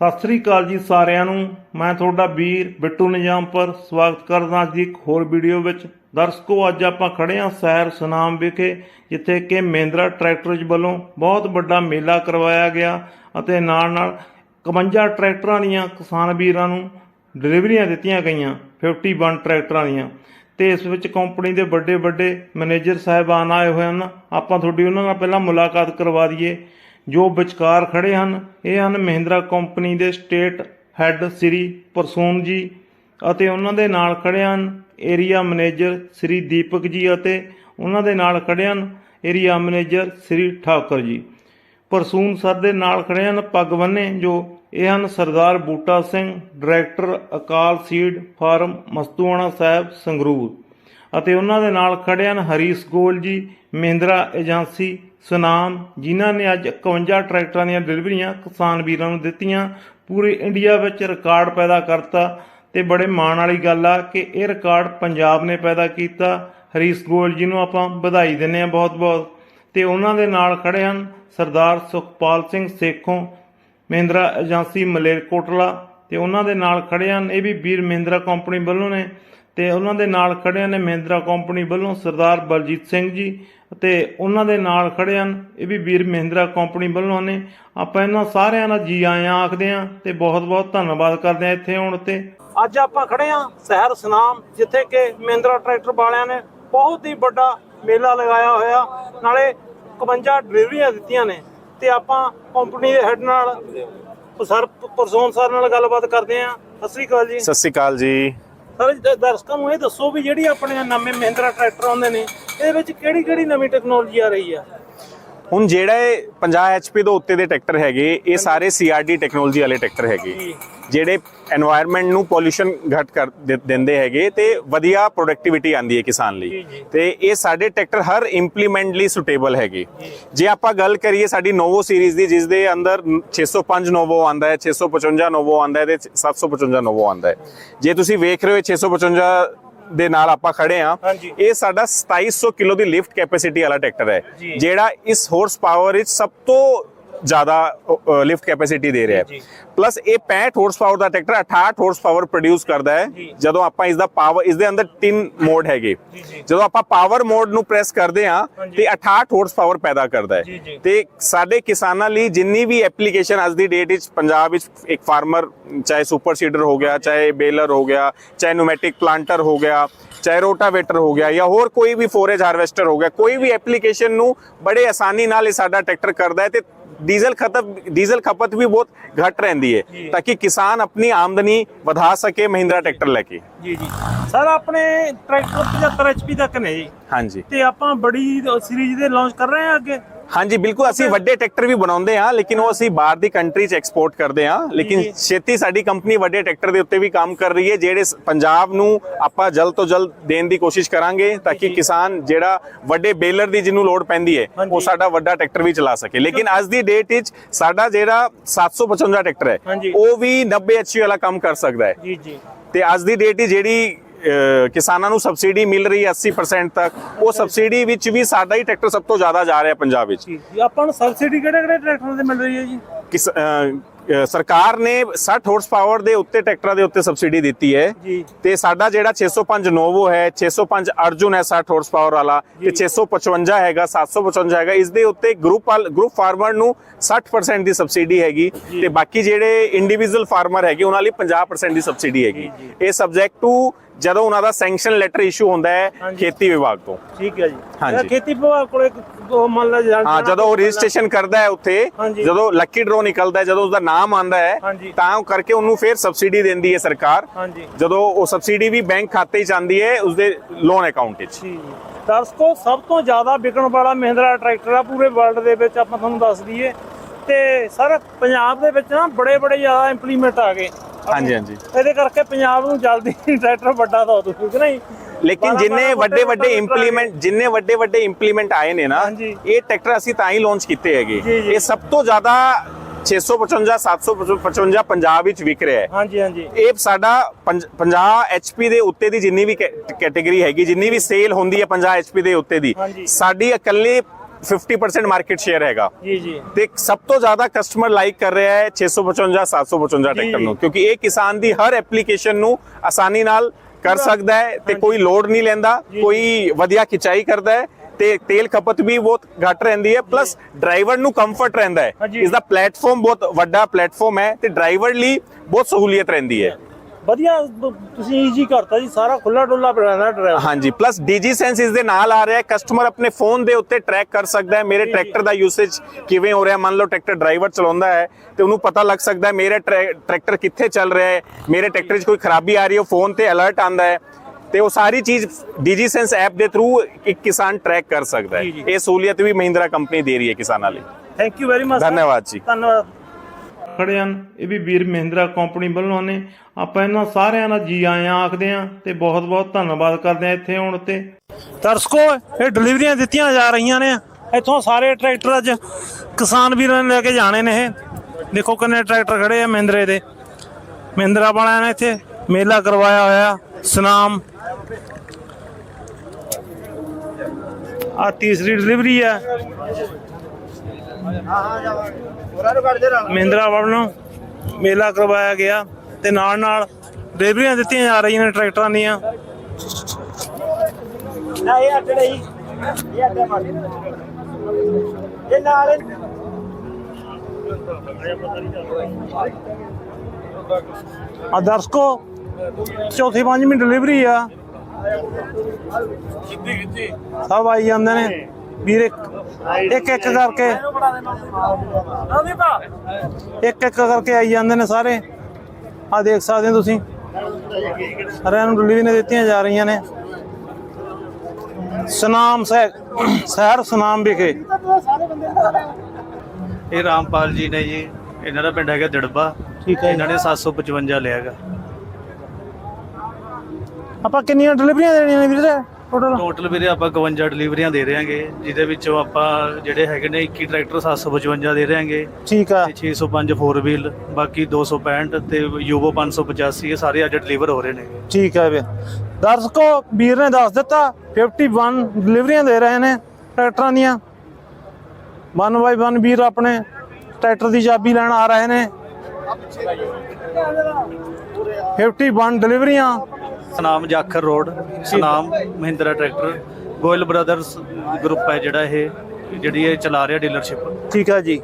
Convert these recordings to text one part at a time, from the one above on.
ਸਤਿ ਸ੍ਰੀ ਅਕਾਲ ਜੀ ਸਾਰਿਆਂ ਨੂੰ। ਮੈਂ ਤੁਹਾਡਾ ਵੀਰ ਬਿੱਟੂ ਨਿਜ਼ਾਮਪੁਰ ਸਵਾਗਤ ਕਰਦਾ ਅੱਜ ਦੀ ਇੱਕ ਹੋਰ ਵੀਡੀਓ ਵਿੱਚ। ਦਰਸ਼ਕੋ, ਅੱਜ ਆਪਾਂ ਖੜੇ ਹਾਂ ਸ਼ਹਿਰ ਸੁਨਾਮ ਵਿਖੇ, ਜਿੱਥੇ ਕਿ ਮਹਿੰਦਰਾ ਟਰੈਕਟਰਜ਼ ਵੱਲੋਂ ਬਹੁਤ ਵੱਡਾ ਮੇਲਾ ਕਰਵਾਇਆ ਗਿਆ ਅਤੇ ਨਾਲ ਨਾਲ 51 ਟਰੈਕਟਰਾਂ ਦੀਆਂ ਕਿਸਾਨ ਵੀਰਾਂ ਨੂੰ ਡਿਲੀਵਰੀਆਂ ਦਿੱਤੀਆਂ ਗਈਆਂ 51 ਟਰੈਕਟਰਾਂ ਦੀਆਂ। ਤੇ ਇਸ ਵਿੱਚ ਕੰਪਨੀ ਦੇ ਵੱਡੇ ਵੱਡੇ ਮੈਨੇਜਰ ਸਾਹਿਬਾਨ ਆਏ ਹੋਏ ਹਨ। ਆਪਾਂ ਤੁਹਾਡੀ ਉਹਨਾਂ ਨਾਲ ਪਹਿਲਾਂ ਮੁਲਾਕਾਤ ਕਰਵਾ ਦਈਏ। ਜੋ ਵਿਚਕਾਰ ਖੜੇ ਹਨ, ਇਹ ਹਨ ਮਹਿੰਦਰਾ ਕੰਪਨੀ ਦੇ ਸਟੇਟ ਹੈੱਡ ਸ੍ਰੀ ਪਰਸੂਨ ਜੀ ਅਤੇ ਉਹਨਾਂ ਦੇ ਨਾਲ ਖੜੇ ਹਨ ਏਰੀਆ ਮੈਨੇਜਰ ਸ੍ਰੀ ਦੀਪਕ ਜੀ ਅਤੇ ਉਹਨਾਂ ਦੇ ਨਾਲ ਖੜੇ ਹਨ ਏਰੀਆ ਮੈਨੇਜਰ ਸ੍ਰੀ ਠਾਕਰ ਜੀ। ਪਰਸੂਨ ਸਰ ਦੇ ਨਾਲ ਖੜੇ ਹਨ ਪੱਗ ਬੰਨੇ ਜੋ ਇਹ ਹਨ Sardar Buta Singh, director Akal seed farm, Mastuana Sahib, Sangrur. ਅਤੇ ਉਹਨਾਂ ਦੇ ਨਾਲ ਖੜੇ ਹਨ ਹਰੀਸ਼ ਗੋਲ ਜੀ, ਮਹਿੰਦਰਾ ਏਜੰਸੀ ਸੁਨਾਮ, ਜਿਨ੍ਹਾਂ ਨੇ ਅੱਜ 51 ਟਰੈਕਟਰਾਂ ਦੀਆਂ ਡਿਲੀਵਰੀਆਂ ਕਿਸਾਨ ਵੀਰਾਂ ਨੂੰ ਦਿੱਤੀਆਂ। ਪੂਰੇ ਇੰਡੀਆ ਵਿੱਚ ਰਿਕਾਰਡ ਪੈਦਾ ਕਰਤਾ ਤੇ ਬੜੇ ਮਾਣ ਵਾਲੀ ਗੱਲ ਆ ਕਿ ਇਹ ਰਿਕਾਰਡ ਪੰਜਾਬ ਨੇ ਪੈਦਾ ਕੀਤਾ। ਹਰੀਸ਼ ਗੋਲ ਜੀ ਨੂੰ ਆਪਾਂ ਵਧਾਈ ਦਿੰਦੇ ਹਾਂ ਬਹੁਤ-ਬਹੁਤ। ਤੇ ਉਹਨਾਂ ਦੇ ਨਾਲ ਖੜੇ ਹਨ ਸਰਦਾਰ ਸੁਖਪਾਲ ਸਿੰਘ ਸੇਖੋਂ, ਮਹਿੰਦਰਾ ਏਜੰਸੀ ਮਲੇਰਕੋਟਲਾ ਤੇ ਉਹਨਾਂ ਦੇ ਨਾਲ ਖੜੇ ਹਨ ਇਹ ਵੀ ਵੀਰ ਮਹਿੰਦਰਾ ਕੰਪਨੀ ਵੱਲੋਂ ਨੇ। ਤੇ ਉਹਨਾਂ ਦੇ ਨਾਲ ਖੜੇ ਨੇ ਮਹਿੰਦਰਾ ਕੰਪਨੀ ਵੱਲੋਂ ਸਰਦਾਰ ਬਲਜੀਤ ਸਿੰਘ ਜੀ ਤੇ ਉਹਨਾਂ ਦੇ ਨਾਲ ਖੜੇ ਹਨ। ਇਹ ਵੀ ਵੀਰ ਮਹਿੰਦਰਾ ਕੰਪਨੀ ਵੱਲੋਂ ਨੇ। ਆਪਾਂ ਇਹਨਾਂ ਸਾਰਿਆਂ ਦਾ ਜੀ ਆਇਆਂ ਆਖਦੇ ਹਾਂ ਤੇ ਬਹੁਤ-ਬਹੁਤ ਧੰਨਵਾਦ ਕਰਦੇ ਹਾਂ ਇੱਥੇ ਆਉਣ ਤੇ ਅੱਜ ਆਪਾਂ ਖੜੇ ਹਾਂ ਸ਼ਹਿਰ ਸੁਨਾਮ ਜਿੱਥੇ ਕਿ ਮਹਿੰਦਰਾ ਟਰੈਕਟਰ ਵਾਲਿਆਂ ਨੇ ਬਹੁਤ ਹੀ ਵੱਡਾ ਮੇਲਾ ਲਗਾਇਆ ਹੋਇਆ। ਨਾਲੇ 51 ਡਿਲੀਵਰੀਆਂ ਦਿੱਤੀਆਂ ਨੇ ਤੇ ਆਪਾਂ ਕੰਪਨੀ ਦੇ ਹੈੱਡ ਨਾਲ ਸਰ ਪਰਸੋਨ ਸਰ ਨਾਲ ਗੱਲਬਾਤ ਕਰਦੇ ਹਾਂ। ਸਤਿ ਸ੍ਰੀ ਅਕਾਲ ਜੀ। ਸਤਿ ਸ਼੍ਰੀ ਅਕਾਲ ਜੀ। ਸਰ ਦਰਸ਼ਕਾਂ ਨੂੰ ਇਹ ਦੱਸੋ ਵੀ ਜਿਹੜੀ ਆਪਣੇ ਨਵੇਂ ਮਹਿੰਦਰਾ ਟਰੈਕਟਰ ਆਉਂਦੇ ਨੇ ਇਹਦੇ ਵਿੱਚ ਕਿਹੜੀ ਕਿਹੜੀ ਨਵੀਂ ਟੈਕਨੋਲੋਜੀ ਆ ਰਹੀ ਆ? ਹੁਣ ਜਿਹੜਾ ਇਹ 50 ਐਚਪੀ ਦੇ ਉੱਤੇ ਦੇ ਟਰੈਕਟਰ ਹੈਗੇ ਇਹ ਸਾਰੇ ਸੀਆਰਡੀ ਟੈਕਨੋਲੋਜੀ ਵਾਲੇ ਟਰੈਕਟਰ ਹੈਗੇ। ਜਿਹੜੇ এনवायरमेंट ਨੂੰ ਪੋਲੂਸ਼ਨ ਘਟ ਕਰ ਦਿੰਦੇ ਹੈਗੇ ਤੇ ਵਧੀਆ ਪ੍ਰੋਡਕਟਿਵਿਟੀ ਆਂਦੀ ਹੈ ਕਿਸਾਨ ਲਈ। ਤੇ ਇਹ ਸਾਡੇ ਟਰੈਕਟਰ ਹਰ ਇੰਪਲੀਮੈਂਟ ਲਈ ਸੁਟੇਬਲ ਹੈਗੇ। ਜੇ। ਆਪਾਂ ਗੱਲ ਕਰੀਏ ਸਾਡੀ ਨੋਵੋ ਸੀਰੀਜ਼ ਦੀ ਜਿਸ ਦੇ ਅੰਦਰ 605 ਨੋਵੋ ਆਂਦਾ ਹੈ 655 ਨੋਵੋ ਆਂਦਾ ਹੈ ਤੇ 755 ਨੋਵੋ ਆਂਦਾ ਹੈ। ਜੇ ਤੁਸੀਂ ਵੇਖ ਰਹੇ ਹੋ 655 ਦੇ ਨਾਲ ਆਪਾਂ ਖੜੇ ਆ। ਇਹ ਸਾਡਾ 2700 ਕਿਲੋ ਦੀ ਲਿਫਟ ਕੈਪੈਸਿਟੀ ਵਾਲਾ ਟਰੈਕਟਰ ਹੈ। ਜਿਹੜਾ ਇਸ ਹਾਰਸ ਪਾਵਰ ਵਿੱਚ ਸਭ ਤੋਂ ਜ਼ਿਆਦਾ ਲਿਫਟ ਕੈਪੈਸਿਟੀ ਦੇ ਰਿਹਾ। ਹੈ ਪਲੱਸ ਇਹ 65 ਹਾਰਸ ਪਾਵਰ ਦਾ ਟਰੈਕਟਰ 68 ਹਾਰਸ ਪਾਵਰ ਪ੍ਰੋਡਿਊਸ ਕਰਦਾ ਹੈ। ਜਦੋਂ ਆਪਾਂ ਇਸ ਦਾ ਪਾਵਰ ਇਸ ਦੇ ਅੰਦਰ ਤਿੰਨ ਮੋਡ ਹੈਗੇ। ਜਦੋਂ ਆਪਾਂ ਪਾਵਰ ਮੋਡ ਨੂੰ ਪ੍ਰੈਸ ਕਰਦੇ ਹਾਂਜੀ। ਤੇ 68 ਹਾਰਸ ਪਾਵਰ ਪੈਦਾ ਕਰਦਾ। ਹੈ ਤੇ ਸਾਡੇ ਕਿਸਾਨਾਂ ਲਈ ਜਿੰਨੀ ਵੀ ਐਪਲੀਕੇਸ਼ਨ ਅੱਜ ਦੀ ਡੇਟ ਵਿੱਚ ਪੰਜਾਬ ਵਿੱਚ ਇੱਕ ਫਾਰਮਰ ਚਾਹੇ ਸੁਪਰ ਸੀਡਰ ਹੋ ਗਿਆ ਚਾਹੇ ਬੇਲਰ ਹੋ ਗਿਆ ਚਾਹੇ ਨੂਮੈਟਿਕ ਪਲਾਂਟਰ ਹੋ ਗਿਆ ਚਾਹੇ ਰੋਟਾਵੇਟਰ ਹੋ ਗਿਆ ਜਾਂ ਹੋਰ ਕੋਈ ਵੀ ਫੋਰੇਜ ਹਾਰਵੈਸਟਰ ਹੋ ਗਿਆ ਕੋਈ ਵੀ ਐਪਲੀਕੇਸ਼ਨ ਨੂੰ ਬੜੇ ਆਸਾਨੀ ਨਾਲ ਇਹ ਸਾਡਾ ਟਰੈਕਟਰ ਕਰਦਾ ਹੈ ਤੇ ਡੀਜ਼ਲ ਖਪਤ ਡੀਜ਼ਲ ਖਪਤ ਵੀ ਬਹੁਤ ਘੱਟ ਰਹਿੰਦੀ। ਹੈ ਤਾਂ ਕਿ ਕਿਸਾਨ ਆਪਣੀ ਆਮਦਨੀ ਵਧਾ ਸਕੇ ਮਹਿੰਦਰਾ ਟਰੈਕਟਰ ਲੈ ਕੇ ਜੀ ਜੀ ਸਰ ਆਪਣੇ ਟਰੈਕਟਰ 75 HP ਤੱਕ ਨੇ ਜੀ ਹਾਂਜੀ ਤੇ ਆਪਾਂ ਬੜੀ ਸੀਰੀਜ਼ ਦੇ ਲਾਂਚ ਕਰ ਰਹੇ ਹਾਂ ਅੱਗੇ ਹਾਂਜੀ ਬਿਲਕੁਲ ਅਸੀਂ ਵੱਡੇ ਟਰੈਕਟਰ ਵੀ ਬਣਾਉਂਦੇ ਹਾਂ ਲੇਕਿਨ ਉਹ ਅਸੀਂ ਬਾਹਰ ਦੀ ਕੰਟਰੀ 'ਚ ਐਕਸਪੋਰਟ ਕਰਦੇ ਹਾਂ ਲੇਕਿਨ। ਛੇਤੀ ਸਾਡੀ ਕੰਪਨੀ ਵੱਡੇ ਟਰੈਕਟਰ ਦੇ ਉੱਤੇ ਵੀ ਕੰਮ ਕਰ ਰਹੀ ਹੈ ਜਿਹੜੇ ਪੰਜਾਬ ਨੂੰ ਆਪਾਂ ਜਲਦ ਤੋਂ ਜਲਦ ਦੇਣ ਦੀ ਕੋਸ਼ਿਸ਼ ਕਰਾਂਗੇ ਤਾਂ ਕਿ। ਕਿਸਾਨ ਜਿਹੜਾ ਵੱਡੇ ਬੇਲਰ ਦੀ ਜਿਹਨੂੰ ਲੋਡ ਪੈਂਦੀ ਹੈ। ਉਹ ਸਾਡਾ ਵੱਡਾ ਟਰੈਕਟਰ ਵੀ ਚਲਾ ਸਕੇ ਲੇਕਿਨ ਅੱਜ ਦੀ ਡੇਟ ਵਿੱਚ ਸਾਡਾ ਜਿਹੜਾ 755 ਟਰੈਕਟਰ ਹੈ। ਉਹ ਵੀ 90 ਐਚਪੀ ਵਾਲਾ ਕੰਮ ਕਰ ਸਕਦਾ ਹੈ ਜੀ ਜੀ ਤੇ ਅੱਜ ਦੀ ਡੇਟ ਹੀ ਜਿਹੜੀ ਕਿਸਾਨਾਂ ਨੂੰ ਸਬਸਿਡੀ ਮਿਲ ਰਹੀ ਹੈ 80% ਤੱਕ। ਉਹ ਸਬਸਿਡੀ ਵਿੱਚ ਵੀ ਸਾਡਾ ਹੀ ਟਰੈਕਟਰ ਸਭ ਤੋਂ ਜ਼ਿਆਦਾ ਜਾ ਰਿਹਾ ਪੰਜਾਬ ਵਿੱਚ। ਜੀ ਆਪਾਂ ਨੂੰ ਸਬਸਿਡੀ ਕਿਹੜੇ ਕਿਹੜੇ ਟਰੈਕਟਰਾਂ ਤੇ ਮਿਲ ਰਹੀ ਹੈ ਜੀ? ਕਿਸ ਸਰਕਾਰ ਨੇ 60 ਹਾਰਸ ਪਾਵਰ ਦੇ ਉੱਤੇ ਟਰੈਕਟਰਾਂ ਦੇ ਉੱਤੇ ਸਬਸਿਡੀ ਦਿੱਤੀ ਹੈ। ਤੇ ਸਾਡਾ ਜਿਹੜਾ 605 ਨੋਵੋ ਹੈ 605 ਅਰਜੁਨ ਹੈ 60 ਹਾਰਸ ਪਾਵਰ ਵਾਲਾ ਤੇ 655 ਹੈਗਾ 755 ਹੈਗਾ ਇਸ ਦੇ ਉੱਤੇ ਗਰੁੱਪ ਗਰੁੱਪ ਫਾਰਮਰ ਨੂੰ 60% ਦੀ ਸਬਸਿਡੀ ਹੈਗੀ ਤੇ ਬਾਕੀ ਜਿਹੜੇ ਇੰਡੀਵਿਜੂਅਲ ਫਾਰਮਰ ਹੈਗੇ ਉਹਨਾਂ ਲਈ 50% ਦੀ ਸਬਸਿਡੀ ਹੈਗੀ। ਇਹ ਸਬਜੈਕਟ ਟੂ ਜਦੋਂ ਉਹਨਾਂ ਦਾ ਸੈਂਕਸ਼ਨ ਲੈਟਰ ਇਸ਼ੂ ਹੁੰਦਾ ਹੈ। ਖੇਤੀ ਵਿਭਾਗ ਤੋਂ। ਠੀਕ ਹੈ ਜੀ। ਹਾਂਜੀ। ਖੇਤੀ ਵਿਭਾਗ ਕੋਲੇ ਉਹ ਮੰਨ ਲਾ ਹਾਂ ਜਦੋਂ ਉਹ ਰਜਿਸਟ੍ਰੇਸ਼ਨ ਕਰਦਾ ਹੈ ਉੱਥੇ। ਜਦੋਂ ਲੱਕੀ ਡਰੋ ਨਿਕਲਦਾ ਹੈ ਜਦੋਂ ਉਸਦਾ ਨਾਮ ਆਂਦਾ ਹੈ। ਤਾਂ ਉਹ ਕਰਕੇ ਉਹਨੂੰ ਫਿਰ ਸਬਸਿਡੀ ਦਿੰਦੀ ਹੈ ਸਰਕਾਰ। ਜਦੋਂ ਉਹ ਸਬਸਿਡੀ ਵੀ ਬੈਂਕ ਖਾਤੇ 'ਚ ਆਂਦੀ ਹੈ ਉਸਦੇ ਲੋਨ ਅਕਾਊਂਟ 'ਚ। ਦਰਸ਼ਕੋ ਸਭ ਤੋਂ ਜ਼ਿਆਦਾ ਵਿਕਣ ਵਾਲਾ ਮਹਿੰਦਰਾ ਟਰੈਕਟਰ ਆ ਪੂਰੇ ਵਰਲਡ ਦੇ ਵਿੱਚ ਆਪਾਂ ਤੁਹਾਨੂੰ ਦੱਸ ਦਈਏ। ਤੇ ਸਰ ਪੰਜਾਬ ਦੇ ਵਿੱਚ ਨਾ ਬੜੇ ਬੜੇ ਜ਼ਿਆਦਾ ਇੰਪਲੀਮੈਂਟ ਆ ਗਏ। ਹਾਂਜੀ ਹਾਂਜੀ। ਇਹਦੇ ਕਰਕੇ ਪੰਜਾਬ ਨੂੰ ਜਲਦੀ ਟਰੈਕਟਰ ਵੱਡਾ ਦੋ ਤੁਸੀਂ ਕਿ ਨਹੀਂ? ਲੇਕਿਨ ਜਿੰਨੇ ਵੱਡੇ ਵੱਡੇ ਇੰਪਲੀਮੈਂਟ ਜਿੰਨੇ ਵੱਡੇ ਵੱਡੇ ਇੰਪਲੀਮੈਂਟ ਆਏ ਨੇ ਨਾ। ਇਹ ਟਰੈਕਟਰ ਅਸੀਂ ਤਾਂ ਹੀ ਲਾਂਚ ਕੀਤੇ ਹੈਗੇ। ਇਹ ਸਭ ਤੋਂ ਜ਼ਿਆਦਾ 655 755 ਪੰਜਾਬ ਵਿੱਚ ਵਿਕ ਰਿਹਾ ਹੈ। ਹਾਂਜੀ ਹਾਂਜੀ। ਇਹ ਸਾਡਾ 50 HP ਦੇ ਉੱਤੇ ਦੀ ਜਿੰਨੀ ਵੀ ਕੈਟਾਗਰੀ ਹੈਗੀ ਜਿੰਨੀ ਵੀ ਸੇਲ ਹੁੰਦੀ ਹੈ 50 HP ਦੇ ਉੱਤੇ ਦੀ ਹਾਂਜੀ। ਸਾਡੀ ਇਕੱਲੇ 50% ਮਾਰਕੀਟ ਸ਼ੇਅਰ ਹੈਗਾ। ਜੀ ਜੀ। ਤੇ ਸਭ ਤੋਂ ਜ਼ਿਆਦਾ ਕਸਟਮਰ ਲਾਈਕ ਕਰ ਰਿਹਾ ਹੈ 655 755 ਟਰੈਕਟਰ ਜੀ। ਨੂੰ ਕਿਉਂਕਿ ਇਹ ਕਿਸਾਨ ਦੀ ਹਰ ਐਪਲੀਕੇਸ਼ਨ ਨੂੰ ਆਸਾਨੀ ਨਾਲ ਕਰ ਸਕਦਾ ਹੈ ਤੇ ਕੋਈ ਲੋਡ ਨਹੀਂ ਲੈਂਦਾ ਕੋਈ ਵਧੀਆ ਖਿਚਾਈ ਕਰਦਾ ਹੈ। ਤੇ ਤੇਲ ਖਪਤ ਵੀ ਬਹੁਤ ਘੱਟ ਰਹਿੰਦੀ ਹੈ ਪਲੱਸ ਡਰਾਈਵਰ ਨੂੰ ਕੰਫਰਟ ਰਹਿੰਦਾ ਹੈ। ਇਸ ਦਾ ਪਲੇਟਫਾਰਮ ਬਹੁਤ ਵੱਡਾ ਪਲੇਟਫਾਰਮ ਹੈ ਤੇ ਡਰਾਈਵਰ ਲਈ ਬਹੁਤ ਸਹੂਲੀਅਤ ਰਹਿੰਦੀ ਹੈ। ਵਧੀਆ ਤੁਸੀਂ ਈਜ਼ੀ ਕਰਤਾ ਜੀ ਸਾਰਾ ਖੁੱਲਾ ਡੁੱਲਾ ਬਣਾਣਾ ਡਰਾਈਵਰ ਹਾਂਜੀ ਪਲੱਸ ਡੀਜੀ ਸੈਂਸ ਇਸ ਦੇ ਨਾਲ ਆ ਰਿਹਾ ਹੈ ਕਸਟਮਰ ਆਪਣੇ ਫੋਨ ਦੇ ਉੱਤੇ ਟਰੈਕ ਕਰ ਸਕਦਾ ਹੈ ਮੇਰੇ ਟਰੈਕਟਰ ਦਾ ਯੂਸੇਜ ਕਿਵੇਂ ਹੋ ਰਿਹਾ ਮੰਨ ਲਓ ਟਰੈਕਟਰ ਡਰਾਈਵਰ ਚਲਾਉਂਦਾ ਹੈ ਤੇ ਉਹਨੂੰ ਪਤਾ ਲੱਗ ਸਕਦਾ ਹੈ ਮੇਰੇ ਟਰੈ- ਟਰੈਕਟਰ ਕਿੱਥੇ ਚੱਲ ਰਿਹਾ ਹੈ ਮੇਰੇ ਟਰੈਕਟਰ 'ਚ ਕੋਈ ਖਰਾਬੀ ਆ ਰਹੀ ਹੈ ਫੋਨ ਤੇ ਅਲਰਟ ਆਂਦਾ ਹੈ ਤੇ ਉਹ ਸਾਰੀ ਚੀਜ਼ ਡੀਜੀ ਸੈਂਸ ਐਪ ਦੇ ਥਰੂ ਇੱਕ ਕਿਸਾਨ ਟਰੈਕ ਕਰ ਸਕਦਾ ਹੈ। ਇਹ ਸਹੂਲੀਅਤ ਵੀ ਮਹਿੰਦਰਾ ਕੰਪਨੀ ਦੇ ਰਹੀ ਹੈ ਕਿਸਾਨਾਂ ਲਈ। ਥੈਂਕ ਯੂ ਵੈਰੀ ਮਚ ਧੰਨਵਾਦ ਜੀ। ਧੰਨਵਾਦ। ਖੜੇ ਹਨ। ਇਹ ਵੀ ਵੀਰ ਮਹਿੰਦਰਾ ਕੰਪਨੀ ਵੱਲੋਂ ਨੇ। ਆਪਾਂ ਇਹਨਾਂ ਸਾਰਿਆਂ ਦਾ ਜੀ ਆਇਆਂ ਆਖਦੇ ਹਾਂ ਤੇ ਬਹੁਤ ਬਹੁਤ ਧੰਨਵਾਦ ਕਰਦੇ ਹਾਂ ਇੱਥੇ ਆਉਣ ਤੇ ਦਰਸ਼ਕੋ ਇਹ ਡਿਲੀਵਰੀਆਂ ਦਿੱਤੀਆਂ ਜਾ ਰਹੀਆਂ ਨੇ। ਇੱਥੋਂ ਸਾਰੇ ਟਰੈਕਟਰ ਅੱਜ ਕਿਸਾਨ ਵੀਰਾਂ ਨੇ ਲੈ ਕੇ ਜਾਣੇ ਨੇ ਇਹ। ਦੇਖੋ ਕਿੰਨੇ ਟਰੈਕਟਰ ਖੜੇ ਆ ਮਹਿੰਦਰੇ ਦੇ। ਮਹਿੰਦਰਾ ਵਾਲਿਆਂ ਨੇ ਇੱਥੇ ਮੇਲਾ ਕਰਵਾਇਆ ਹੋਇਆ। ਸਨਾਮ ਆ ਤੀਸਰੀ ਡਿਲੀਵਰੀ ਆ। ਮਹਿੰਦਰਾ ਵੱਲੋਂ ਮੇਲਾ ਕਰਵਾਇਆ ਗਿਆ ਤੇ ਨਾਲ ਨਾਲ ਡਿਲੀਵਰੀਆਂ ਦਿੱਤੀਆਂ ਜਾ ਰਹੀਆਂ ਨੇ ਟਰੈਕਟਰਾਂ ਦੀਆਂ। ਨਾ ਇਹ ਅੱਡ ਨਹੀਂ। ਇਹ ਅੱਡ ਮਾਰ ਇਹ ਨਾਲ ਆ ਦਰਸ਼ਕੋ ਚੌਥੀ ਪੰਜਵੀਂ ਡਿਲੀਵਰੀ ਆ। ਸਭ ਆਈ ਜਾਂਦੇ ਨੇ। ਵੀਰ ਇੱਕ ਇੱਕ ਇੱਕ ਕਰਕੇ। ਇੱਕ ਇੱਕ ਕਰਕੇ ਆਈ ਜਾਂਦੇ ਨੇ ਸਾਰੇ। ਆ ਦੇਖ ਸਕਦੇ ਹੋ ਤੁਸੀਂ। ਸਾਰਿਆਂ ਨੂੰ ਡਿਲੀਵਰੀ ਨੇ ਦਿੱਤੀਆਂ ਜਾ ਰਹੀਆਂ ਨੇ। ਸਨਾਮ ਸਹਿ ਸ਼ਹਿਰ ਸਨਾਮ ਵਿਖੇ। ਇਹ ਰਾਮਪਾਲ ਜੀ ਨੇ ਜੀ। ਇਹਨਾਂ ਦਾ ਪਿੰਡ ਹੈਗਾ ਦਿੜਬਾ। ਠੀਕ ਹੈ। ਇਹਨਾਂ ਨੇ 755 ਲਿਆ ਹੈਗਾ। ਆਪਾਂ ਕਿੰਨੀਆਂ ਡਿਲੀਵਰੀਆਂ ਦੇਣੀਆਂ ਨੇ ਵੀਰੇ ਟੋਟਲ ਟੋਟਲ ਵੀਰੇ ਆਪਾਂ 52 ਡਿਲੀਵਰੀਆਂ ਦੇ ਰਹੇ ਹਾਂਗੇ ਜਿਹਦੇ ਵਿੱਚੋਂ ਆਪਾਂ ਜਿਹੜੇ ਹੈਗੇ ਨੇ 21 ਟਰੈਕਟਰ 755 ਦੇ ਰਹੇ ਹਾਂਗੇ ਠੀਕ ਆ। ਤੇ 605 4 ਵੀਲ ਬਾਕੀ 265 ਤੇ ਯੂਵੋ 585 ਇਹ ਸਾਰੇ ਅੱਜ ਡਿਲੀਵਰ ਹੋ ਰਹੇ ਨੇ। ਠੀਕ ਹੈ ਵੀਰ। ਦਰਸ਼ਕੋ ਵੀਰ ਨੇ ਦੱਸ ਦਿੱਤਾ 51 ਡਿਲੀਵਰੀਆਂ ਦੇ ਰਹੇ ਨੇ ਟਰੈਕਟਰਾਂ ਦੀਆਂ। 1 ਬਾਈ 1 ਵੀਰ ਆਪਣੇ ਟਰੈਕਟਰ ਦੀ ਚਾਬੀ ਲੈਣ ਆ ਰਹੇ ਨੇ। 51 ਡਿਲੀਵਰੀਆਂ Sunam Jakhar road Sunam Mahindra tractor. Goyal brothers group ਹੈ ਜਿਹੜਾ ਇਹ ਜਿਹੜੀ ਇਹ ਚਲਾ ਰਿਹਾ ਡੀਲਰਸ਼ਿਪ। ਠੀਕ ਹੈ ਜੀ।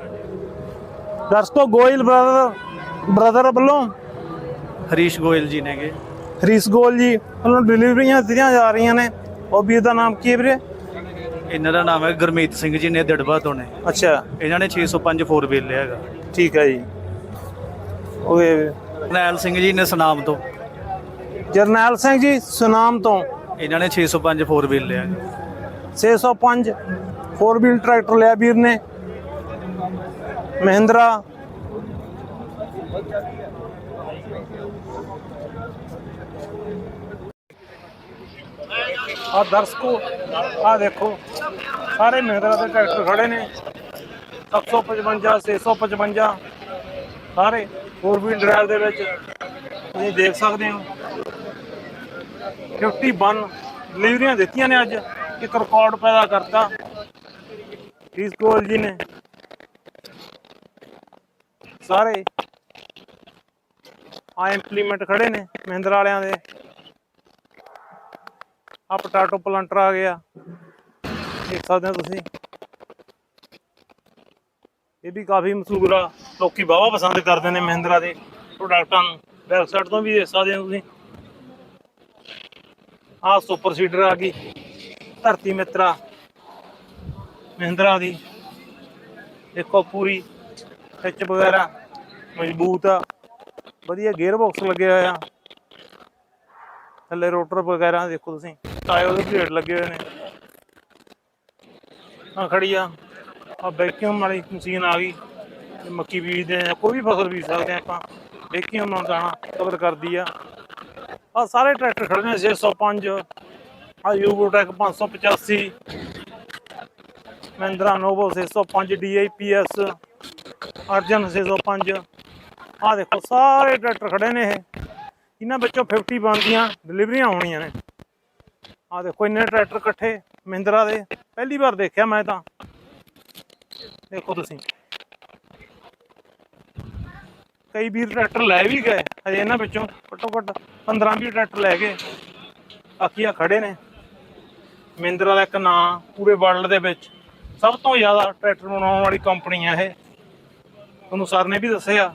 ਦਰਸ਼ਕੋ ਗੋਇਲ ਬ੍ਰਦਰ ਬ੍ਰਦਰ ਵੱਲੋਂ? ਹਰੀਸ਼ ਗੋਇਲ ਜੀ ਨੇਗੇ। ਹਰੀਸ ਗੋਲ ਜੀ ਵੱਲੋਂ ਡਿਲੀਵਰੀਆਂ ਦਿੱਤੀਆਂ ਜਾ ਰਹੀਆਂ ਨੇ। ਉਹ ਵੀਰ ਦਾ ਨਾਮ ਕੀ ਹੈ ਵੀਰੇ? ਇਹਨਾਂ ਦਾ ਨਾਮ ਹੈ ਗੁਰਮੀਤ ਸਿੰਘ ਜੀ ਨੇ ਦਿੜਬਾ ਤੋਂ ਨੇ। ਅੱਛਾ। ਇਹਨਾਂ ਨੇ 605 4 ਵੀਲ ਲਿਆ ਹੈਗਾ। ਠੀਕ ਹੈ ਜੀ। ਓਏ ਨੈਲ ਸਿੰਘ ਜੀ ਨੇ ਸਨਾਮ ਤੋਂ। ਜਰਨੈਲ ਸਿੰਘ ਜੀ ਸੁਨਾਮ ਤੋਂ। ਇਹਨਾਂ ਨੇ 605 4 ਵੀਲ ਲਿਆ ਹੈਗਾ 605 4 ਵੀਲ ਟਰੈਕਟਰ ਲਿਆ ਵੀਰ ਨੇ। ਮਹਿੰਦਰਾ। ਆ ਦਰਸ਼ਕੋ ਆ ਦੇਖੋ ਸਾਰੇ ਮਹਿੰਦਰਾ ਦੇ ਟਰੈਕਟਰ ਖੜੇ ਨੇ। 755 655 ਸਾਰੇ 4 ਵੀਲ ਡਰਾਈਵ ਦੇ ਵਿੱਚ। ਤੁਸੀਂ ਦੇਖ ਸਕਦੇ ਹੋ। 51 ਡਿਲੀਵਰੀਆਂ ਦਿੱਤੀਆਂ ਨੇ ਅੱਜ ਇੱਕ ਰਿਕਾਰਡ ਪੈਦਾ ਕਰਤਾ। ਇਸ ਕੋਲ ਜੀ ਨੇ। ਸਾਰੇ ਆ ਇੰਪਲੀਮੈਂਟ ਖੜੇ ਨੇ ਮਹਿੰਦਰ ਵਾਲਿਆਂ ਦੇ। ਆ ਪਟਾਟੋ ਪਲੰਟਰ ਆ ਗਿਆ। ਦੇਖ ਸਕਦੇ ਹੋ ਤੁਸੀਂ। ਇਹ ਵੀ ਕਾਫੀ ਮਸ਼ਹੂਰ ਆ। ਲੋਕੀ ਬਾਵਾ ਪਸੰਦ ਕਰਦੇ ਨੇ ਮਹਿੰਦਰਾ ਦੇ ਪ੍ਰੋਡਕਟਾਂ ਨੂੰ। ਵੈਬਸਾਈਟ ਤੋਂ ਵੀ ਦੇਖ ਸਕਦੇ ਹੋ ਤੁਸੀਂ। ਆ ਸੁਪਰ ਸੀਡਰ ਆ ਗਈ, ਧਰਤੀ ਮਿੱਤਰਾ, ਮਹਿੰਦਰਾ ਦੀ। ਦੇਖੋ ਪੂਰੀ ਖਿੱਚ ਵਗੈਰਾ, ਮਜ਼ਬੂਤ ਆ। ਵਧੀਆ ਗੇਅਰ ਬਾਕਸ ਲੱਗਿਆ ਹੋਇਆ ਥੱਲੇ ਰੋਟਰ ਵਗੈਰਾ ਦੇਖੋ ਤੁਸੀਂ ਟਾਇਰ ਦੇ ਭੇਡ ਲੱਗੇ ਹੋਏ ਨੇ। ਆ ਖੜੀ ਆ ਆ ਵੈਕਿਊਮ ਵਾਲੀ ਮਸ਼ੀਨ ਆ ਗਈ। ਮੱਕੀ ਬੀਜਦੇ ਆ, ਕੋਈ ਵੀ ਫਸਲ ਬੀਜ ਸਕਦੇ ਆ ਆਪਾਂ। ਵੈਕਿਊਮ ਨਾਲ ਦਾਣਾ ਕਵਰ ਕਰਦੀ ਆ। ਆ ਸਾਰੇ ਟਰੈਕਟਰ ਖੜੇ ਨੇ 605 ਆ ਯੂਬੋਟੈਕ 585 ਮਹਿੰਦਰਾ ਨੋਵੋ 605 DIPS ਅਰਜਨ 605 ਆ ਦੇਖੋ, ਸਾਰੇ ਟਰੈਕਟਰ ਖੜੇ ਨੇ ਇਹ। ਇਹਨਾਂ ਵਿੱਚੋਂ 50 ਬਣਦੀਆਂ ਡਿਲੀਵਰੀਆਂ ਹੋਣੀਆਂ ਨੇ। ਆ ਦੇਖੋ, ਇੰਨੇ ਟਰੈਕਟਰ ਇਕੱਠੇ ਮਹਿੰਦਰਾ ਦੇ। ਪਹਿਲੀ ਵਾਰ ਦੇਖਿਆ ਮੈਂ ਤਾਂ। ਦੇਖੋ ਤੁਸੀਂ। ਕਈ ਵੀਰ ਟਰੈਕਟਰ ਲੈ ਵੀ ਗਏ, ਹਜੇ ਇਹਨਾਂ ਵਿੱਚੋਂ ਘੱਟੋ ਘੱਟ 15 20 ਟਰੈਕਟਰ ਲੈ ਗਏ। ਬਾਕੀ ਆ ਖੜੇ ਨੇ। ਮਹਿੰਦਰਾ ਦਾ ਇੱਕ ਨਾਂ, ਪੂਰੇ ਵਰਲਡ ਦੇ ਵਿੱਚ। ਸਭ ਤੋਂ ਜ਼ਿਆਦਾ ਟਰੈਕਟਰ ਬਣਾਉਣ ਵਾਲੀ ਕੰਪਨੀ ਆ ਇਹ। ਤੁਹਾਨੂੰ ਸਰ ਨੇ ਵੀ ਦੱਸਿਆ।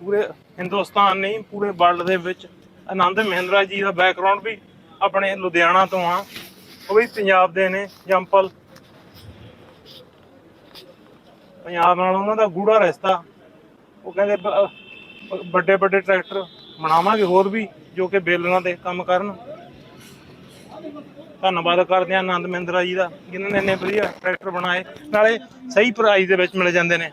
ਪੂਰੇ ਹਿੰਦੁਸਤਾਨ ਨਹੀਂ, ਪੂਰੇ ਵਰਲਡ ਦੇ ਵਿੱਚ। ਆਨੰਦ ਮਹਿੰਦਰਾ ਜੀ ਦਾ ਬੈਕਗ੍ਰਾਉਂਡ ਵੀ ਆਪਣੇ ਲੁਧਿਆਣਾ ਤੋਂ ਆ। ਉਹ ਵੀ ਪੰਜਾਬ ਦੇ ਨੇ ਜੰਪਲ ਪੰਜਾਬ ਨਾਲ ਉਹਨਾਂ ਦਾ ਗੂੜਾ ਰਿਸ਼ਤਾ। ਉਹ ਕਹਿੰਦੇ ਵੱਡੇ ਵੱਡੇ ਟਰੈਕਟਰ ਬਣਾਵਾਂਗੇ ਹੋਰ ਵੀ, ਜੋ ਕਿ ਬੇਲਰਾਂ ਦੇ ਕੰਮ ਕਰਨ। ਧੰਨਵਾਦ ਕਰਦੇ ਹਾਂ ਆਨੰਦ ਮਹਿੰਦਰਾ ਜੀ ਦਾ, ਜਿਨ੍ਹਾਂ ਨੇ ਇੰਨੇ ਵਧੀਆ ਟਰੈਕਟਰ ਬਣਾਏ। ਨਾਲੇ ਸਹੀ ਪ੍ਰਾਈਸ ਦੇ ਵਿੱਚ ਮਿਲ ਜਾਂਦੇ ਨੇ।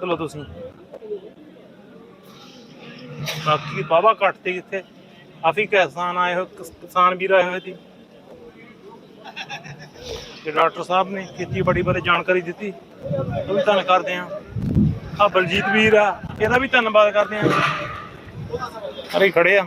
ਚਲੋ ਤੁਸੀਂ। ਬਾਕੀ ਬਾਬਾ ਘੱਟ ਤੇ ਕਿੱਥੇ ਕਾਫੀ ਕਿਸਾਨ ਆਏ ਹੋਏ ਕਿਸਾਨ ਵੀਰ ਆਏ ਹੋਏ ਸੀ। ਤੇ ਡਾਕਟਰ ਸਾਹਿਬ ਨੇ ਖੇਤੀਬਾੜੀ ਬਾਰੇ ਜਾਣਕਾਰੀ ਦਿੱਤੀ, ਉਹ ਵੀ ਧੰਨ ਕਰਦੇ ਹਾਂ। ਆ ਬਲਜੀਤ ਵੀਰ ਆ, ਇਹਦਾ ਵੀ ਧੰਨਵਾਦ ਕਰਦੇ ਹਾਂ। ਅਰੇ ਖੜੇ ਆ।